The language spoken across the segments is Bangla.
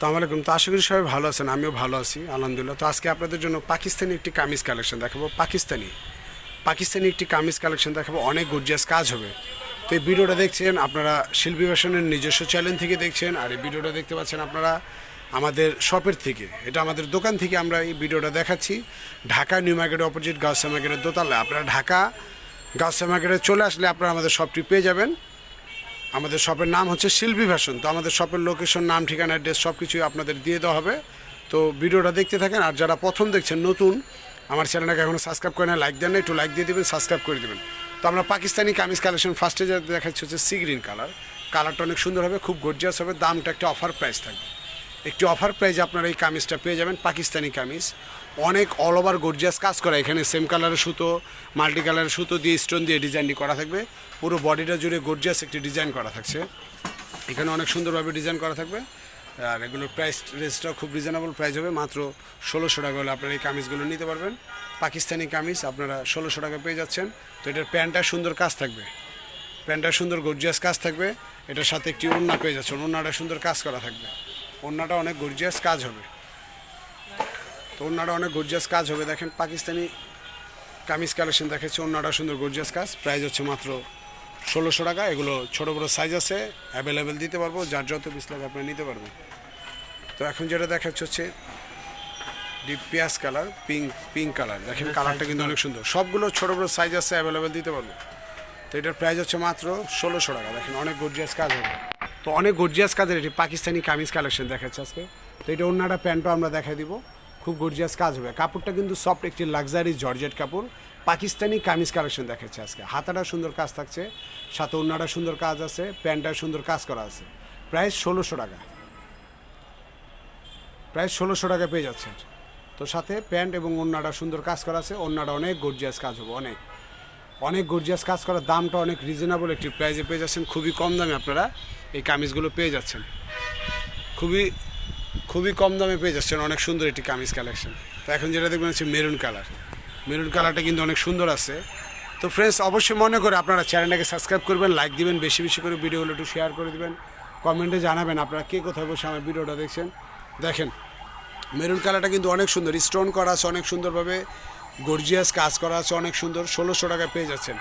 আসসালামু আলাইকুম। তো আশা করি সবাই ভালো আছেন, আমিও ভালো আছি, আলহামদুলিল্লাহ। তো আজকে আপনাদের জন্য পাকিস্তানি একটি কামিজ কালেকশন দেখাবো। পাকিস্তানি পাকিস্তানি একটি কামিজ কালেকশন দেখাবো। অনেক গর্জিয়াস কাজ হবে। তো এই ভিডিওটা দেখছেন আপনারা শিল্পী ভাষণের নিজস্ব চ্যানেল থেকে দেখছেন, আর এই ভিডিওটা দেখতে পাচ্ছেন আপনারা আমাদের শপের থেকে। এটা আমাদের দোকান থেকে আমরা এই ভিডিওটা দেখাচ্ছি। ঢাকা নিউ মার্কেটের অপোজিট গাউসা মার্কেটের দোতলায়। আপনারা ঢাকা গাউসা মার্কেটে চলে আসলে আপনারা আমাদের শপটি পেয়ে যাবেন। আমাদের শপের নাম হচ্ছে শিল্পী ফ্যাশন তো আমাদের শপের লোকেশন নাম, ঠিকানা অ্যাড্রেস সব কিছুই আপনাদের দিয়ে দেওয়া হবে। তো ভিডিওটা দেখতে থাকেন আর যারা প্রথম দেখছেন, নতুন, আমার চ্যানেলটাকে এখনও সাবস্ক্রাইব করে না লাইক দেন না, একটু লাইক দিয়ে দেবেন সাবস্ক্রাইব করে দেবেন। তো আমরা পাকিস্তানি কামিজ কালেকশন ফার্স্টে যা দেখাচ্ছি হচ্ছে সি গ্রিন কালার কালারটা অনেক সুন্দর হবে, খুব গর্জিয়াস হবে, দামটা একটা অফার প্রাইস থাকবে। একটি অফার প্রাইজে আপনারা এই কামিজটা পেয়ে যাবেন, পাকিস্তানি কামিজ। অনেক অল ওভার গর্জিয়াস কাজ করা। এখানে সেম কালারের সুতো মাল্টি কালারের সুতো দিয়ে স্টোন দিয়ে ডিজাইনটি করা থাকবে। পুরো বডিটা জুড়ে গর্জিয়াস একটি ডিজাইন করা থাকছে। এখানে অনেক সুন্দরভাবে ডিজাইন করা থাকবে। আর এগুলোর প্রাইস রেঞ্জটাও খুব রিজনেবল প্রাইস হবে। মাত্র ষোলোশো টাকা হলে আপনারা এই কামিজগুলো নিতে পারবেন। পাকিস্তানি কামিজ, আপনারা ষোলোশো টাকা পেয়ে যাচ্ছেন। তো এটার প্যান্টটা সুন্দর কাজ থাকবে। প্যান্টটা সুন্দর গর্জিয়াস কাজ থাকবে। এটার সাথে একটি ওড়না পেয়ে যাচ্ছেন। ওড়নাটা সুন্দর কাজ করা থাকবে। ওড়নাটা অনেক গর্জিয়াস কাজ হবে। তো ওড়নাটা অনেক গর্জিয়াস কাজ হবে। দেখেন পাকিস্তানি কামিজ কালেকশন দেখাচ্ছে, ওড়নাটা সুন্দর গর্জিয়াস কাজ। প্রাইস হচ্ছে মাত্র ষোলোশো টাকা। এগুলো ছোটো বড়ো সাইজ আছে অ্যাভেলেবেল দিতে পারব, যার যত পিস লাগে আপনি নিতে পারবেন। তো এখন যেটা দেখাচ্ছে হচ্ছে ডিপ পেঁয়াজ কালার পিঙ্ক পিঙ্ক কালার দেখেন কালারটা কিন্তু অনেক সুন্দর। সবগুলো ছোটো বড়ো সাইজ আছে অ্যাভেলেবেল দিতে পারব। তো এটার প্রাইস হচ্ছে মাত্র ষোলোশো টাকা। দেখেন অনেক গর্জিয়াস কাজ হবে। তো অনেক গর্জিয়াস কাজের, এটি পাকিস্তানি কামিজ কালেকশন দেখাচ্ছে আজকে। তো এটা অন্য একটা প্যান্টও আমরা দেখাই দিব। খুব গর্জিয়াস কাজ হবে। কাপড়টা কিন্তু সফট একটি লাক্সারি জর্জেট কাপড়। পাকিস্তানি কামিজ কালেকশন দেখাচ্ছে আজকে। হাতাটা সুন্দর কাজ থাকছে, সাথে অন্যটা সুন্দর কাজ আছে প্যান্টটা সুন্দর কাজ করা আছে। প্রাইস ষোলোশো টাকা। প্রায় ষোলোশো টাকা পেয়ে যাচ্ছেন। তো সাথে প্যান্ট এবং ওড়নাটা সুন্দর কাজ করা আছে। ওড়নাটা অনেক গর্জিয়াস কাজ হবে, অনেক। অনেক গর্জিয়াস কাজ করার দামটা অনেক রিজনেবল একটি প্রাইজে পেয়ে যাচ্ছেন। খুবই কম দামে আপনারা এই কামিজগুলো পেয়ে যাচ্ছেন। খুবই খুবই কম দামে পেয়ে যাচ্ছেন, অনেক সুন্দর একটি কামিজ কালেকশন তো এখন যেটা দেখবেন হচ্ছে মেরুন কালার মেরুন কালারটা কিন্তু অনেক সুন্দর আছে। তো ফ্রেন্ডস অবশ্যই মনে করে আপনারা চ্যানেলটাকে সাবস্ক্রাইব করবেন লাইক দিবেন, বেশি বেশি করে ভিডিওগুলো একটু শেয়ার করে দিবেন। কমেন্টে জানাবেন আপনারা কে কোথায় বসে আমার ভিডিওটা দেখছেন। দেখেন মেরুন কালারটা কিন্তু অনেক সুন্দর স্টোন করা আছে অনেক সুন্দরভাবে। গর্জিয়াস কাজ করা আছে, অনেক সুন্দর। ষোলোশো টাকায় পেয়ে যাচ্ছেন।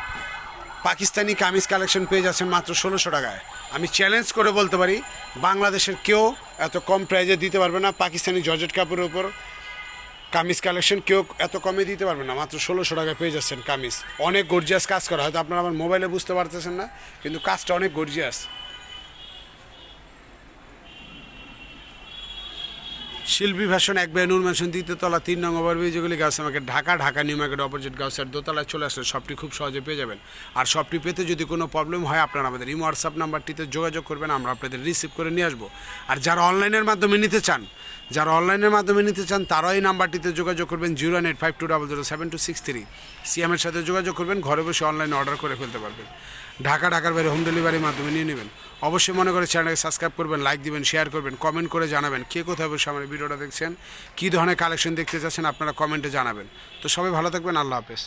পাকিস্তানি কামিজ কালেকশন পেয়ে যাচ্ছেন মাত্র ষোলোশো টাকায়। আমি চ্যালেঞ্জ করে বলতে পারি, বাংলাদেশের কেউ এত কম প্রাইজে দিতে পারবে না, পাকিস্তানি জর্জেট কাপড়ের উপর কামিজ কালেকশন কেউ এত কমে দিতে পারবে না, মাত্র ষোলোশো টাকায় পেয়ে যাচ্ছেন কামিজ। অনেক গর্জিয়াস কাজ করা, হয়তো আপনারা আমার মোবাইলে বুঝতে পারতেছেন না, কিন্তু কাজটা অনেক গর্জিয়াস। শিল্পী ভাষণ এক বাই নূর ম্যানশন দ্বিতীয়তলা তিন নং ওভারব্রিজ যেগুলি গাছ আমাকে Dhaka Dhaka, new market opposite গাছের দোতলায় চলে আসলে সবটি খুব সহজে পেয়ে যাবেন। আর সবটি পেতে যদি কোনো প্রবলেম হয়, আপনারা আমাদের ইমো হোয়াটসঅ্যাপ নাম্বারটিতে যোগাযোগ করবেন, আমরা আপনাদের রিসিভ করে নিয়ে আসব। আর যারা অনলাইনের মাধ্যমে নিতে চান, যারা অনলাইনের মাধ্যমে নিতে চান, তারাও এই নাম্বারটিতে যোগাযোগ করবেন zero one eight five two double zero seven two six three. সিএমের সাথে যোগাযোগ করবেন, ঘরে বসে অনলাইনে অর্ডার করে ফেলতে পারবেন। ঢাকা, ঢাকার বাইরে হোম ডেলিভারির মাধ্যমে নিয়ে নেবেন। অবশ্যই মনে করে চ্যানেলকে সাবস্ক্রাইব করবেন লাইক দিবেন শেয়ার করবেন কমেন্ট করে জানাবেন কে কোথায় বসে আমার ভিডিওটা দেখছেন, কী ধরনের কালেকশন দেখতে চাচ্ছেন আপনারা কমেন্টে জানাবেন। তো সবাই ভালো থাকবেন, আল্লাহ হাফেজ।